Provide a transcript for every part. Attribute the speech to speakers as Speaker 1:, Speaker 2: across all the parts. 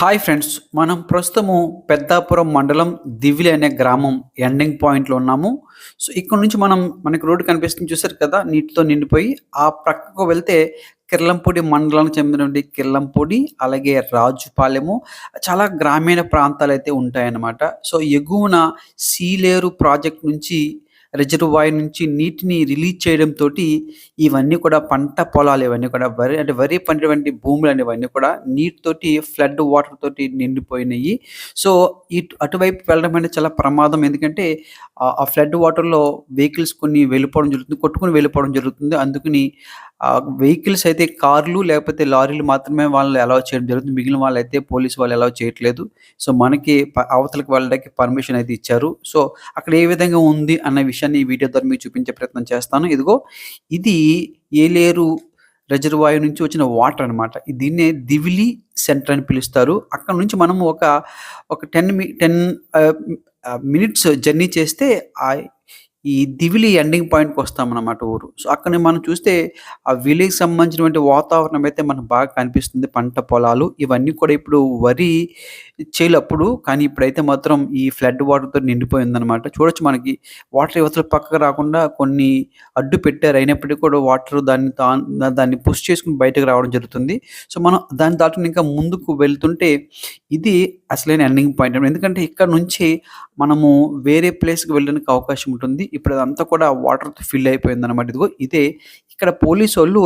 Speaker 1: Hi friends మనం ప్రస్తుతము పెద్దాపురం మండలం దివిలి అనే గ్రామం ఎండింగ్ పాయింట్లో ఉన్నాము. సో ఇక్కడ నుంచి మనం మనకి రోడ్డు కనిపిస్తుంది చూసారు కదా నీటితో నిండిపోయి ఆ ప్రక్కకు వెళ్తే కిర్లంపూడి మండలానికి చెందినటువంటి కిర్లంపూడి అలాగే రాజుపాలెము చాలా గ్రామీణ ప్రాంతాలు అయితే ఉంటాయన్నమాట. సో ఎగువన సీలేరు ప్రాజెక్ట్ నుంచి రిజర్వాయర్ నుంచి నీటిని రిలీజ్ చేయడంతో ఇవన్నీ కూడా పంట పొలాలు ఇవన్నీ కూడా వరి అంటే వరి పండినటువంటి భూములు అనేవన్నీ కూడా నీటితోటి ఫ్లడ్ వాటర్ తోటి నిండిపోయినాయి. సో ఇటు అటువైపు వెళ్ళడం అనేది చాలా ప్రమాదం. ఎందుకంటే ఆ- ఫ్లడ్ వాటర్లో వెహికల్స్ కొన్ని వెళ్ళిపోవడం జరుగుతుంది కొట్టుకుని వెళ్ళిపోవడం జరుగుతుంది. అందుకని వెహికల్స్ అయితే కార్లు లేకపోతే లారీలు మాత్రమే వాళ్ళని అలౌ చేయడం జరుగుతుంది. మిగిలిన వాళ్ళు అయితే పోలీసు వాళ్ళు అలౌ చేయట్లేదు. సో మనకి ప- అవతలకు వెళ్ళడానికి పర్మిషన్ అయితే ఇచ్చారు. సో అక్కడ ఏ విధంగా ఉంది అన్న విషయాన్ని ఈ వీడియో ద్వారా మీకు చూపించే ప్రయత్నం చేస్తాను. ఇదిగో ఇది ఏలేరు రిజర్వాయర్ నుంచి వచ్చిన వాటర్ అనమాట దీన్నే దివిలి సెంటర్ అని పిలుస్తారు. అక్కడ నుంచి మనము ఒక ఒక టెన్ మీ టెన్ మినిట్స్ జర్నీ చేస్తే ఆ ఈ దివిలి ఎండింగ్ పాయింట్కి వస్తామన్నమాట ఊరు. సో అక్కడ మనం చూస్తే ఆ విలేజ్కి సంబంధించినటువంటి వాతావరణం అయితే మనకు బాగా కనిపిస్తుంది. పంట పొలాలు ఇవన్నీ కూడా ఇప్పుడు వరి చేయలప్పుడు కానీ ఇప్పుడైతే మాత్రం ఈ ఫ్లడ్ వాటర్తో నిండిపోయిందనమాట చూడొచ్చు మనకి వాటర్ యువతల పక్కకు రాకుండా కొన్ని అడ్డు పెట్టారు. అయినప్పటికీ కూడా వాటర్ దాన్ని దాన్ని పుష్ చేసుకుని బయటకు రావడం జరుగుతుంది. సో మనం దాన్ని దాటుని ఇంకా ముందుకు వెళ్తుంటే ఇది అసలైన ఎండింగ్ పాయింట్ ఎందుకంటే ఇక్కడ నుంచి మనము వేరే ప్లేస్కి వెళ్ళడానికి అవకాశం ఉంటుంది. ఇప్పుడు అదంతా కూడా వాటర్తో ఫిల్ అయిపోయింది అనమాట ఇదిగో ఇదే ఇక్కడ పోలీసు వాళ్ళు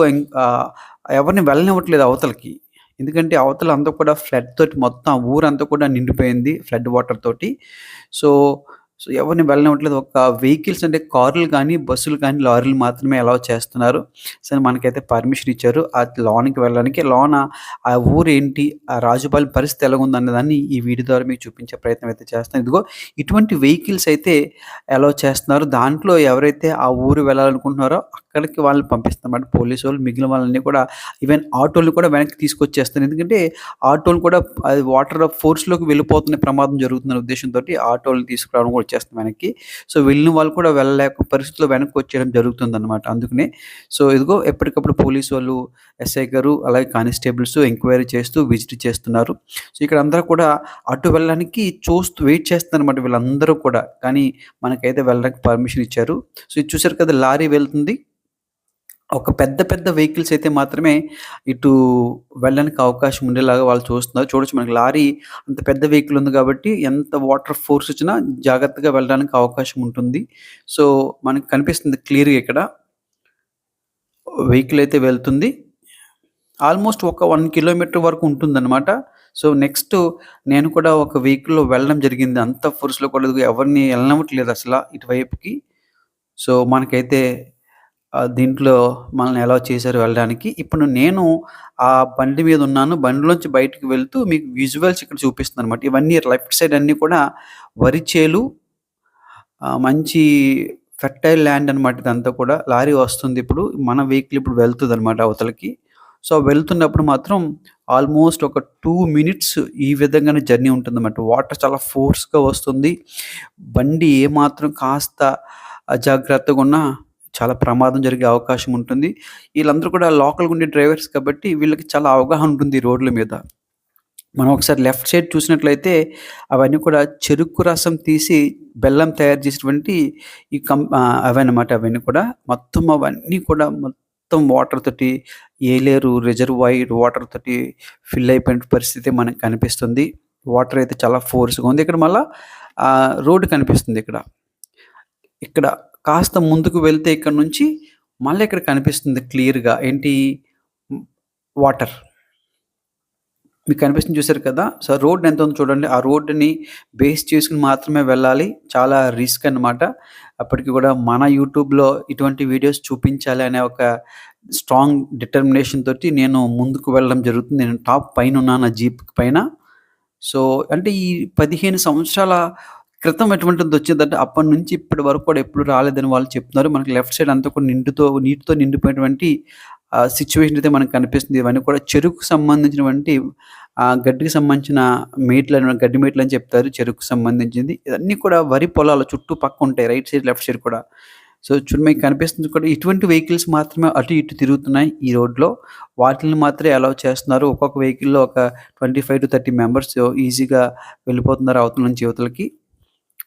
Speaker 1: ఎవరిని వెళ్ళనివ్వట్లేదు అవతలకి. ఎందుకంటే అవతల అంతా కూడా ఫ్లడ్ తోటి మొత్తం ఊరంతా కూడా నిండిపోయింది ఫ్లడ్ వాటర్ తోటి. సో సో ఎవరిని వెళ్ళనివ్వట్లేదు. ఒక వెహికల్స్ అంటే కార్లు కానీ బస్సులు కానీ లారీలు మాత్రమే అలౌ చేస్తున్నారు. సరే మనకైతే పర్మిషన్ ఇచ్చారు. ఆ లోన్కి వెళ్ళడానికి లోన ఆ ఊరు ఏంటి ఆ రాజుపాలెం పరిస్థితి ఎలా ఉంది దాన్ని ఈ వీడియో ద్వారా మీకు చూపించే ప్రయత్నం అయితే చేస్తాను. ఇదిగో ఇటువంటి వెహికల్స్ అయితే అలౌ చేస్తున్నారు. దాంట్లో ఎవరైతే ఆ ఊరు వెళ్ళాలనుకుంటున్నారో అక్కడికి వాళ్ళని పంపిస్తున్నమాట. పోలీసు వాళ్ళు మిగిలిన వాళ్ళని కూడా ఈవెన్ ఆటోలు కూడా వెనక్కి తీసుకొచ్చేస్తారు ఎందుకంటే ఆటోలు కూడా అది వాటర్ ఫోర్స్లోకి వెళ్ళిపోతున్న ప్రమాదం జరుగుతున్న ఉద్దేశంతో ఆటోలు తీసుకురావడం కూడా వచ్చేస్తుంది వెనక్కి. సో వెళ్ళిన వాళ్ళు కూడా వెళ్ళలేక పరిస్థితుల్లో వెనక్కి వచ్చేయడం జరుగుతుంది అనమాట అందుకనే సో ఇదిగో ఎప్పటికప్పుడు పోలీసు వాళ్ళు ఎస్ఐ గారు అలాగే కానిస్టేబుల్స్ ఎంక్వైరీ చేస్తూ విజిట్ చేస్తున్నారు. సో ఇక్కడ అందరూ కూడా అటు వెళ్ళడానికి చూస్తూ వెయిట్ చేస్తున్నారు అనమాట వీళ్ళందరూ కూడా. కానీ మనకైతే వెళ్ళడానికి పర్మిషన్ ఇచ్చారు. సో ఇది చూసారు కదా లారీ వెళ్తుంది. ఒక పెద్ద పెద్ద వెహికల్స్ అయితే మాత్రమే ఇటు వెళ్ళడానికి అవకాశం ఉండేలాగా వాళ్ళు చూస్తున్నారు. చూడొచ్చు మనకి లారీ అంత పెద్ద వెహికల్ ఉంది కాబట్టి ఎంత వాటర్ ఫోర్స్ వచ్చినా జాగ్రత్తగా వెళ్ళడానికి అవకాశం ఉంటుంది. సో మనకు కనిపిస్తుంది క్లియర్గా ఇక్కడ. వెహికల్ అయితే వెళ్తుంది. ఆల్మోస్ట్ ఒక వన్ కిలోమీటర్ వరకు ఉంటుందన్నమాట. సో నెక్స్ట్ నేను కూడా ఒక వెహికల్లో వెళ్ళడం జరిగింది. అంత ఫోర్స్లో కూడా ఎవరిని వెళ్ళనవట్లేదు అసలు ఇటువైపుకి. సో మనకైతే దీంట్లో మనల్ని ఎలా చేశారు వెళ్ళడానికి. ఇప్పుడు నేను ఆ బండి మీద ఉన్నాను. బండిలోంచి బయటకు వెళ్తూ మీకు విజువల్స్ ఇక్కడ చూపిస్తుంది అనమాట ఇవన్నీ లెఫ్ట్ సైడ్ అన్నీ కూడా వరి చేలు మంచి ఫెర్టైల్ ల్యాండ్ అనమాట ఇదంతా కూడా. లారీ వస్తుంది ఇప్పుడు. మన వెహికల్ ఇప్పుడు వెళ్తుంది అనమాట అవతలకి. సో వెళ్తున్నప్పుడు మాత్రం ఆల్మోస్ట్ ఒక టూ మినిట్స్ ఈ విధంగానే జర్నీ ఉంటుంది అనమాట వాటర్ చాలా ఫోర్స్గా వస్తుంది. బండి ఏమాత్రం కాస్త అజాగ్రత్తగా ఉన్నా చాలా ప్రమాదం జరిగే అవకాశం ఉంటుంది. వీళ్ళందరూ కూడా లోకల్గా ఉండే డ్రైవర్స్ కాబట్టి వీళ్ళకి చాలా అవగాహన ఉంటుంది రోడ్ల మీద. మనం ఒకసారి లెఫ్ట్ సైడ్ చూసినట్లయితే అవన్నీ కూడా చెరుకు రసం తీసి బెల్లం తయారు చేసినటువంటి ఈ కం అవన్నమాట అవన్నీ కూడా. మొత్తం అవన్నీ కూడా మొత్తం వాటర్ తోటి ఏలేరు రిజర్వాయర్ వాటర్ తోటి ఫిల్ అయిపోయిన పరిస్థితి మనకు కనిపిస్తుంది. వాటర్ అయితే చాలా ఫోర్స్గా ఉంది. ఇక్కడ మళ్ళీ రోడ్డు కనిపిస్తుంది ఇక్కడ. ఇక్కడ కాస్త ముందుకు వెళ్తే ఇక్కడ నుంచి మళ్ళీ ఇక్కడ కనిపిస్తుంది క్లియర్గా ఏంటి? వాటర్. మీకు కనిపిస్తుంది చూసారు కదా? సో రోడ్ ఎంత ఉందో చూడండి. ఆ రోడ్డుని బేస్ చేసుకుని మాత్రమే వెళ్ళాలి. చాలా రిస్క్ అన్నమాట. అప్పటికి కూడా మన యూట్యూబ్లో ఇటువంటి వీడియోస్ చూపించాలి అనే ఒక స్ట్రాంగ్ డిటర్మినేషన్ తోటి నేను ముందుకు వెళ్ళడం జరుగుతుంది. నేను టాప్ పైన ఉన్నాను జీప్ పైన. సో అంటే ఈ పదిహేను సంవత్సరాల క్రితం ఎటువంటిది వచ్చిందంటే అప్పటి నుంచి ఇప్పటి వరకు కూడా ఎప్పుడు రాలేదని వాళ్ళు చెప్తున్నారు. మనకి లెఫ్ట్ సైడ్ అంతా కూడా నిండుతో నీటితో నిండిపోయినటువంటి సిచ్యువేషన్ అయితే మనకు కనిపిస్తుంది. ఇవన్నీ కూడా చెరుకు సంబంధించినటువంటి ఆ, గడ్డికి సంబంధించిన మేట్లు అని గడ్డి మేట్లు అని చెప్తారు. చెరుకు సంబంధించింది. ఇవన్నీ కూడా వరి పొలాలు చుట్టూ పక్క ఉంటాయి. రైట్ సైడ్ లెఫ్ట్ సైడ్ కూడా. సో చూడు మీకు కనిపిస్తుంది కూడా ఇటువంటి వెహికల్స్ మాత్రమే అటు ఇటు తిరుగుతున్నాయి ఈ రోడ్‌లో. వాటిల్ని మాత్రమే అలౌ చేస్తున్నారు. ఒక్కొక్క వెహికల్‌లో ఒక 25-30 మెంబర్స్ ఈజీగా వెళ్ళిపోతున్నారు అవతల నుంచి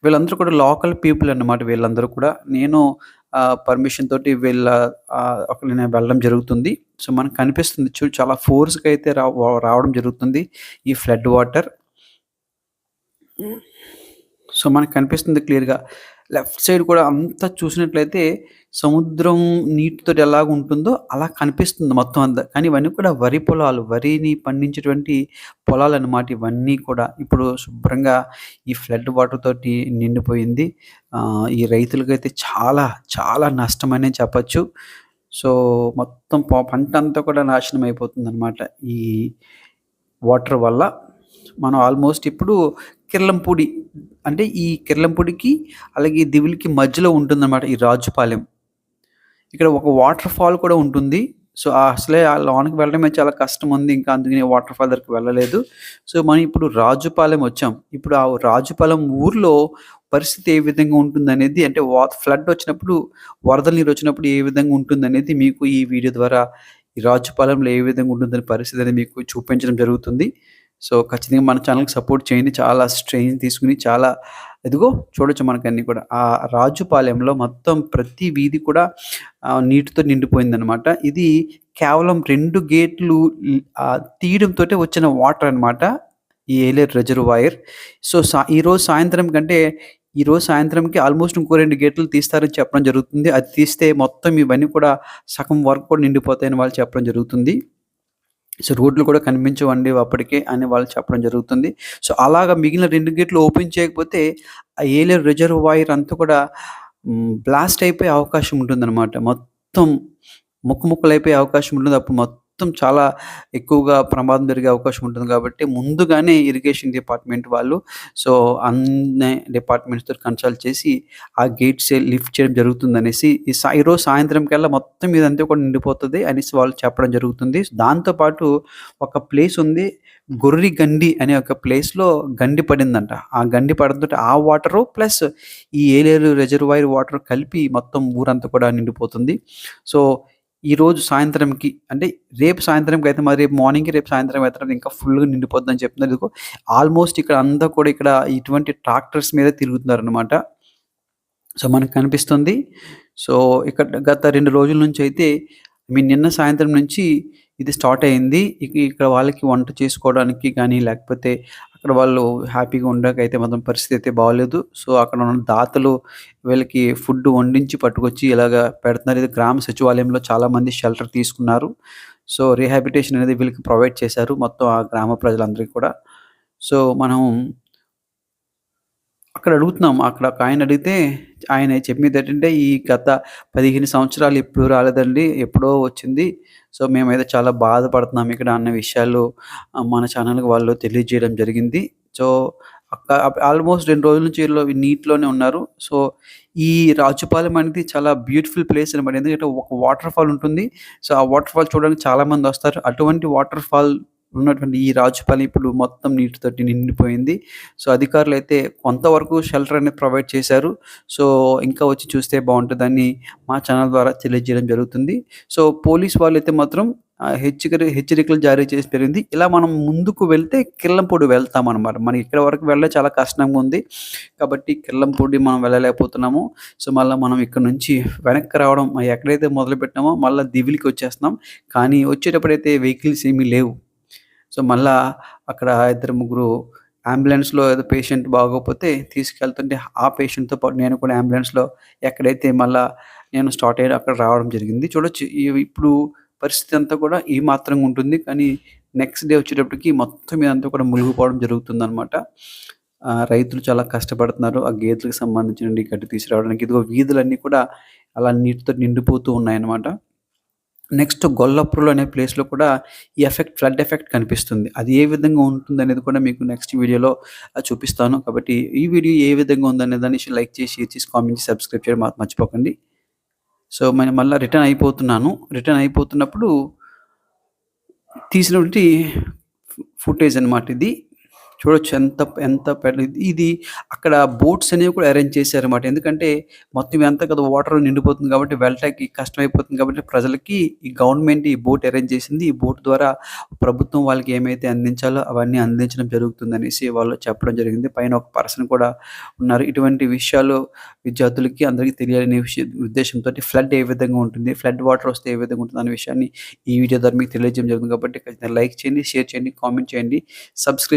Speaker 1: వీళ్ళందరూ కూడా లోకల్ పీపుల్ అన్నమాట వీళ్ళందరూ కూడా. నేను పర్మిషన్ తోటి వీళ్ళ అక్కడ నేను వెళ్ళడం జరుగుతుంది. సో, మనకు కనిపిస్తుంది చూ చాలా ఫోర్స్‌గా అయితే రావడం జరుగుతుంది ఈ ఫ్లడ్ వాటర్. సో, మనకు కనిపిస్తుంది క్లియర్‌గా. లెఫ్ట్ సైడ్ కూడా అంతా చూసినట్లయితే సముద్రం నీటితోటి ఎలాగుంటుందో అలా కనిపిస్తుంది మొత్తం అంతా. కానీ ఇవన్నీ కూడా వరి పొలాలు. వరిని పండించేటువంటి పొలాలన్నమాట ఇవన్నీ కూడా. ఇప్పుడు శుభ్రంగా ఈ ఫ్లడ్ వాటర్ తోటి నిండిపోయింది. ఈ రైతులకైతే చాలా, చాలా నష్టమనే చెప్పచ్చు సో, మొత్తం పంట అంతా కూడా నాశనం అయిపోతుంది అనమాట ఈ వాటర్ వల్ల. మనం ఆల్మోస్ట్ ఇప్పుడు కిర్లంపూడి అంటే ఈ కిర్లంపూడికి అలాగే దివిలికి మధ్యలో ఉంటుందన్నమాట ఈ రాజుపాలెం. ఇక్కడ ఒక వాటర్ ఫాల్ కూడా ఉంటుంది. సో, అసలే ఆ లోనకి వెళ్ళడమే చాలా కష్టం ఉంది. ఇంకా అందుకని వాటర్ ఫాల్ దగ్గరికి వెళ్ళలేదు. సో, మనం ఇప్పుడు రాజుపాలెం వచ్చాం. ఇప్పుడు ఆ రాజుపాలెం ఊర్లో పరిస్థితి ఏ విధంగా ఉంటుంది అనేది అంటే వా ఫ్లడ్ వచ్చినప్పుడు వరదల నీరు వచ్చినప్పుడు ఏ విధంగా ఉంటుంది అనేది మీకు ఈ వీడియో ద్వారా ఈ రాజుపాలెంలో ఏ విధంగా ఉంటుందనే పరిస్థితి అనేది మీకు చూపించడం జరుగుతుంది. సో, ఖచ్చితంగా మన ఛానల్కి సపోర్ట్ చేయండి. చాలా స్ట్రెయిన్ తీసుకొని చాలా ఇదిగో చూడొచ్చు మనకన్నీ కూడా. ఆ రాజుపాలెంలో మొత్తం ప్రతి వీధి కూడా నీటితో నిండిపోయిందనమాట ఇది కేవలం రెండు గేట్లు తీయడంతో వచ్చిన వాటర్ అన్నమాట. ఈ ఏలేరు రిజర్వాయర్. సో, సా ఈరోజు సాయంత్రం కంటే ఈరోజు సాయంత్రంకి ఆల్మోస్ట్ ఇంకో రెండు గేట్లు తీస్తారని చెప్పడం జరుగుతుంది. అది తీస్తే మొత్తం ఇవన్నీ కూడా సగం వరకు కూడా నిండిపోతాయని వాళ్ళు చెప్పడం జరుగుతుంది. సో, రోడ్లు కూడా కనిపించవండి అప్పటికే అని వాళ్ళు చెప్పడం జరుగుతుంది. సో, అలాగా మిగిలిన రెండు గేట్లు ఓపెన్ చేయకపోతే ఆ ఏలేరు రిజర్వాయర్ అంతా కూడా బ్లాస్ట్ అయిపోయే అవకాశం ఉంటుందన్నమాట. మొత్తం ముక్క ముక్కలైపోయే అవకాశం ఉంటుంది. అప్పుడు మొత్తం మొత్తం చాలా ఎక్కువగా ప్రమాదం జరిగే అవకాశం ఉంటుంది కాబట్టి ముందుగానే ఇరిగేషన్ డిపార్ట్‌మెంట్ వాళ్ళు సో, అన్ని డిపార్ట్‌మెంట్స్‌తో కన్సల్ట్ చేసి ఆ గేట్స్ లిఫ్ట్ చేయడం జరుగుతుందనేసి ఈ ఈరోజు సాయంత్రం కల్లా మొత్తం ఇదంతా కూడా నిండిపోతుంది అనేసి వాళ్ళు చెప్పడం జరుగుతుంది. దాంతో పాటు ఒక ప్లేస్ ఉంది. గొర్రి గండి అనే ఒక ప్లేస్‌లో గండి పడిందంట. ఆ గండి పడంతో ఆ వాటరు ప్లస్ ఈ ఏలేరు రిజర్వాయర్ వాటర్ కలిపి మొత్తం ఊరంతా కూడా నిండిపోతుంది. సో, ఈరోజు సాయంత్రంకి అంటే రేపు సాయంత్రంకి అయితే మరి రేపు మార్నింగ్‌కి రేపు సాయంత్రం అయితే ఇంకా ఫుల్‌గా నిండిపోద్దని చెప్తున్నారు. ఇదిగో ఆల్మోస్ట్ ఇక్కడ అంతా కూడా ఇక్కడ ఇటువంటి ట్రాక్టర్స్ మీద తిరుగుతున్నారన్నమాట. సో, మనకు కనిపిస్తుంది. సో, ఇక్కడ గత రెండు రోజుల నుంచి అయితే మీ నిన్న సాయంత్రం నుంచి ఇది స్టార్ట్ అయింది. ఇక్కడ వాళ్ళకి వంట చేసుకోవడానికి కానీ లేకపోతే అక్కడ వాళ్ళు హ్యాపీగా ఉండకైతే మాత్రం పరిస్థితి అయితే బాగోలేదు సో, అక్కడ ఉన్న దాతలు వీళ్ళకి ఫుడ్ వండించి పట్టుకొచ్చి ఇలాగా పెడుతున్నారు. ఇది గ్రామ సచివాలయంలో చాలామంది షెల్టర్ తీసుకున్నారు. సో, రీహాబిటేషన్ అనేది వీళ్ళకి ప్రొవైడ్ చేశారు. మొత్తం ఆ గ్రామ ప్రజలందరికీ కూడా. సో, మనం అక్కడ అడుగుతున్నాం. అక్కడ ఒక ఆయన అడిగితే ఆయన చెప్పింది ఏంటంటే "ఈ గత 15 సంవత్సరాలు ఎప్పుడు రాలేదండి. ఎప్పుడో వచ్చింది. సో, మేమైతే చాలా బాధపడుతున్నాం ఇక్కడ" అన్న విషయాలు మన ఛానల్కి వాళ్ళు తెలియజేయడం జరిగింది. సో, అక్క ఆల్మోస్ట్ రెండు రోజుల నుంచి వీళ్ళు నీటిలోనే ఉన్నారు. సో, ఈ రాజుపాలెం అనేది చాలా బ్యూటిఫుల్ ప్లేస్ అనమాట. ఎందుకంటే ఒక వాటర్ ఫాల్ ఉంటుంది. సో, ఆ వాటర్ ఫాల్ చూడడానికి చాలామంది వస్తారు. అటువంటి వాటర్ ఫాల్ ఉన్నటువంటి ఈ రాజుపాలెం ఇప్పుడు మొత్తం నీటితోటి నిండిపోయింది. సో, అధికారులైతే కొంతవరకు షెల్టర్ అనేది ప్రొవైడ్ చేశారు. సో, ఇంకా వచ్చి చూస్తే బాగుంటుందని మా ఛానల్ ద్వారా తెలియజేయడం జరుగుతుంది. సో, పోలీస్ వాళ్ళు అయితే మాత్రం ఆహ్, హెచ్చరికలు హెచ్చరికలు జారీ చేసి పెరిగింది ఇలా మనం ముందుకు వెళ్తే కిర్లంపూడి వెళ్తామనమాట. మనకి ఇక్కడ వరకు వెళ్ళడం చాలా కష్టంగా ఉంది. కాబట్టి కిల్లంపూడి మనం వెళ్ళలేకపోతున్నాము. సో, మళ్ళీ మనం ఇక్కడ నుంచి వెనక్కి రావడం ఎక్కడైతే మొదలుపెట్టామో మళ్ళీ దివిలికి వచ్చేస్తున్నాం. కానీ వచ్చేటప్పుడైతే వెహికల్స్ ఏమీ లేవు. సో, మళ్ళా అక్కడ ఇద్దరు ముగ్గురు అంబులెన్స్‌లో ఏదో పేషెంట్ బాగోకపోతే తీసుకెళ్తుంటే ఆ పేషెంట్‌తో పాటు నేను కూడా అంబులెన్స్‌లో ఎక్కడైతే మళ్ళా నేను స్టార్ట్ అయ్యానో అక్కడ రావడం జరిగింది. చూడొచ్చు ఇప్పుడు పరిస్థితి అంతా కూడా ఈ మాత్రంగా ఉంటుంది. కానీ నెక్స్ట్ డే వచ్చేటప్పటికి మొత్తం ఇదంతా కూడా మునిగిపోవడం జరుగుతుందనమాట. రైతులు చాలా కష్టపడుతున్నారు. ఆ గేదెలకు సంబంధించిన గడ్డి తీసుకురావడానికి. ఇదిగో వీధులన్నీ కూడా అలా నీటితో నిండిపోతూ ఉన్నాయన్నమాట. నెక్స్ట్ గొల్లప్రోలు అనే ప్లేస్‌లో కూడా ఈ ఎఫెక్ట్ ఫ్లడ్ ఎఫెక్ట్ కనిపిస్తుంది. అది ఏ విధంగా ఉంటుంది అనేది కూడా మీకు నెక్స్ట్ వీడియోలో చూపిస్తాను. కాబట్టి ఈ వీడియో ఏ విధంగా ఉందనే దాన్ని లైక్ చేసి, షేర్ చేసి, కామెంట్ చేసి, సబ్స్క్రైబ్ చేయడం మాత్రం మర్చిపోకండి. సో, నేను మళ్ళీ రిటర్న్ అయిపోతున్నాను. రిటర్న్ అయిపోతున్నప్పుడు తీసినటువంటి ఫుటేజ్ అనమాట ఇది. చూడొచ్చు ఎంత ఎంత పెద్ద ఇది అక్కడ బోట్స్ అనేవి కూడా అరేంజ్ చేశారన్నమాట. ఎందుకంటే మొత్తం ఎంత కదా వాటర్ నిండిపోతుంది కాబట్టి వెళ్ళటానికి కష్టమైపోతుంది కాబట్టి ప్రజలకి ఈ గవర్నమెంట్ ఈ బోట్ అరేంజ్ చేసింది. ఈ బోట్ ద్వారా ప్రభుత్వం వాళ్ళకి ఏమైతే అందించాలో అవన్నీ అందించడం జరుగుతుందనేసి వాళ్ళు చెప్పడం జరిగింది. పైన ఒక పర్సన్ కూడా ఉన్నారు. ఇటువంటి విషయాలు విద్యార్థులకి అందరికీ తెలియాలనే విషయ ఉద్దేశంతో ఫ్లడ్ ఏ విధంగా ఉంటుంది, ఫ్లడ్ వాటర్ వస్తే ఏ విధంగా ఉంటుంది అనే విషయాన్ని ఈ వీడియో ద్వారా మీకు తెలియజేయడం జరుగుతుంది కాబట్టి ఖచ్చితంగా లైక్ చేయండి, షేర్ చేయండి, కామెంట్ చేయండి, సబ్స్క్రైబ్